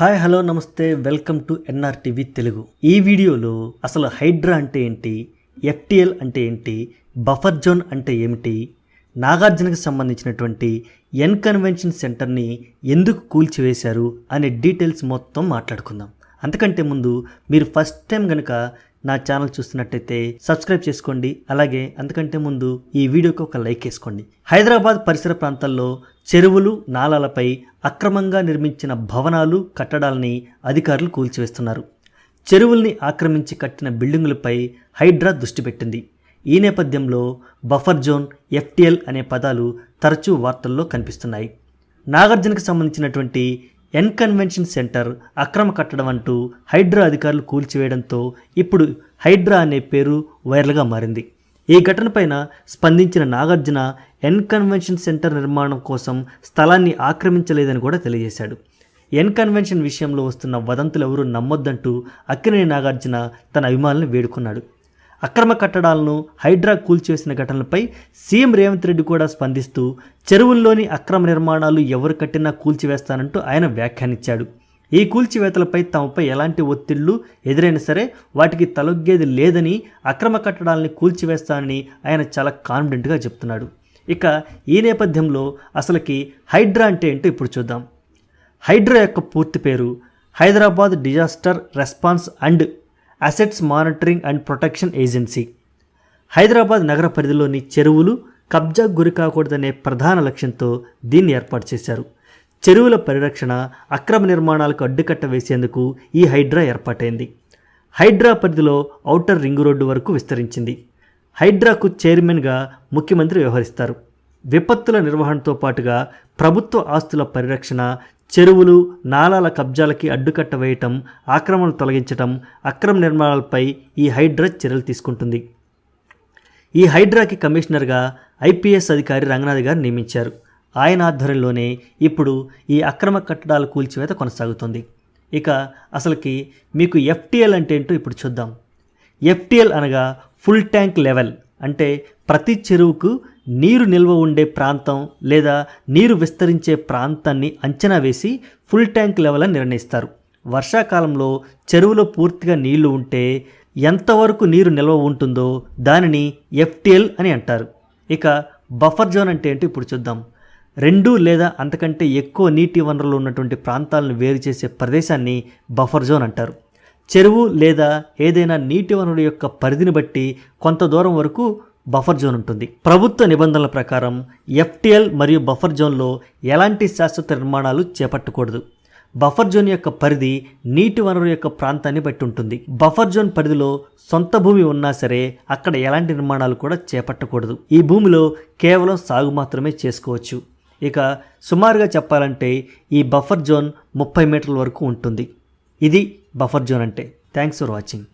Hi hello నమస్తే welcome to NRTV Telugu. ఈ వీడియోలో అసలు హైడ్రా అంటే ఏంటి? ఎఫ్టిఎల్ అంటే ఏంటి? బఫర్ జోన్ అంటే ఏమిటి? నాగార్జునకు సంబంధించినటువంటి ఎన్ కన్వెన్షన్ సెంటర్ని ఎందుకు కూల్చివేశారు అనే డీటెయిల్స్ మొత్తం మాట్లాడుకుందాం. అంతకంటే ముందు మీరు ఫస్ట్ టైం కనుక నా ఛానల్ చూస్తున్నట్టయితే సబ్స్క్రైబ్ చేసుకోండి. అలాగే అంతకంటే ముందు ఈ వీడియోకి ఒక లైక్ వేసుకోండి. హైదరాబాద్ పరిసర ప్రాంతాల్లో చెరువులు నాలాలపై అక్రమంగా నిర్మించిన భవనాలు కట్టడాలని అధికారులు కూల్చివేస్తున్నారు. చెరువుల్ని ఆక్రమించి కట్టిన బిల్డింగులపై హైడ్రా దృష్టి పెట్టింది. ఈ నేపథ్యంలో బఫర్ జోన్ ఎఫ్టిఎల్ అనే పదాలు తరచూ వార్తల్లో కనిపిస్తున్నాయి. నాగార్జునకు సంబంధించినటువంటి ఎన్ కన్వెన్షన్ సెంటర్ అక్రమ కట్టడం అంటూ హైడ్రా అధికారులు కూల్చివేయడంతో ఇప్పుడు హైడ్రా అనే పేరు వైరల్గా మారింది. ఈ ఘటనపైన స్పందించిన నాగార్జున ఎన్ కన్వెన్షన్ సెంటర్ నిర్మాణం కోసం స్థలాన్ని ఆక్రమించలేదని కూడా తెలియజేశాడు. ఎన్ కన్వెన్షన్ విషయంలో వస్తున్న వదంతులు ఎవరూ నమ్మొద్దంటూ అక్కినేని నాగార్జున తన అభిమానులను వేడుకున్నాడు. అక్రమ కట్టడాలను హైడ్రా కూల్చివేసిన ఘటనలపై సీఎం రేవంత్ రెడ్డి కూడా స్పందిస్తూ చెరువుల్లోని అక్రమ నిర్మాణాలు ఎవరు కట్టినా కూల్చివేస్తానంటూ ఆయన వ్యాఖ్యానించాడు. ఈ కూల్చివేతలపై తమపై ఎలాంటి ఒత్తిళ్ళు ఎదురైనా సరే వాటికి తలొగ్గేది లేదని అక్రమ కట్టడాలని కూల్చివేస్తానని ఆయన చాలా కాన్ఫిడెంట్గా చెప్తున్నాడు. ఇక ఈ నేపథ్యంలో అసలుకి హైడ్రా అంటే ఏంటో ఇప్పుడు చూద్దాం. హైడ్రా యొక్క పూర్తి పేరు Hyderabad disaster response and assets monitoring and protection agency Hyderabad నగర పరిధిలోని చెరువులు కబ్జా గురి కాకూడదనే ప్రధాన లక్ష్యంతో దీన్ని ఏర్పాటు చేశారు. చెరువుల పరిరక్షణ అక్రమ నిర్మాణాలకు అడ్డుకట్ట వేసేందుకు ఈ హైడ్రా ఏర్పాటైంది. హైడ్రా పరిధిలో ఔటర్ రింగ్ రోడ్డు వరకు విస్తరించింది. హైడ్రాకు చైర్మన్గా ముఖ్యమంత్రి వ్యవహరిస్తారు. విపత్తుల నిర్వహణతో పాటుగా ప్రభుత్వ ఆస్తుల పరిరక్షణ చెరువులు నాలాల కబ్జాలకి అడ్డుకట్ట వేయటం ఆక్రమణలు తొలగించటం అక్రమ నిర్మాణాలపై ఈ హైడ్రా చర్యలు తీసుకుంటుంది. ఈ హైడ్రాకి కమిషనర్గా ఐపీఎస్ అధికారి రంగనాథ్ గారు నియమించారు. ఆయన ఆధ్వర్యంలోనే ఇప్పుడు ఈ అక్రమ కట్టడాల కూల్చివేత కొనసాగుతుంది. ఇక అసలుకి మీకు ఎఫ్టీఎల్ అంటే ఏంటో ఇప్పుడు చూద్దాం. ఎఫ్టీఎల్ అనగా ఫుల్ ట్యాంక్ లెవెల్ అంటే ప్రతి చెరువుకు నీరు నిల్వ ఉండే ప్రాంతం లేదా నీరు విస్తరించే ప్రాంతాన్ని అంచనా వేసి ఫుల్ ట్యాంక్ లెవెల్ నిర్ణయిస్తారు. వర్షాకాలంలో చెరువులో పూర్తిగా నీళ్ళు ఉంటే ఎంతవరకు నీరు నిల్వ ఉంటుందో దానిని ఎఫ్టిఎల్ అని అంటారు. ఇక బఫర్ జోన్ అంటే ఏంటో ఇప్పుడు చూద్దాం. రెండు లేదా అంతకంటే ఎక్కువ నీటి వనరులు ఉన్నటువంటి ప్రాంతాలను వేరు చేసే ప్రదేశాన్ని బఫర్ జోన్ అంటారు. చెరువు లేదా ఏదైనా నీటి వనరుల యొక్క పరిధిని బట్టి కొంత దూరం వరకు బఫర్ జోన్ ఉంటుంది. ప్రభుత్వ నిబంధనల ప్రకారం ఎఫ్టీఎల్ మరియు బఫర్ జోన్లో ఎలాంటి శాశ్వత నిర్మాణాలు చేపట్టకూడదు. బఫర్ జోన్ యొక్క పరిధి నీటి వనరు యొక్క ప్రాంతాన్ని బట్టి ఉంటుంది. బఫర్ జోన్ పరిధిలో సొంత భూమి ఉన్నా సరే అక్కడ ఎలాంటి నిర్మాణాలు కూడా చేపట్టకూడదు. ఈ భూమిలో కేవలం సాగు మాత్రమే చేసుకోవచ్చు. ఇక సుమారుగా చెప్పాలంటే ఈ బఫర్ జోన్ ముప్పై మీటర్ల వరకు ఉంటుంది. ఇది బఫర్ జోన్ అంటే. Thanks for watching.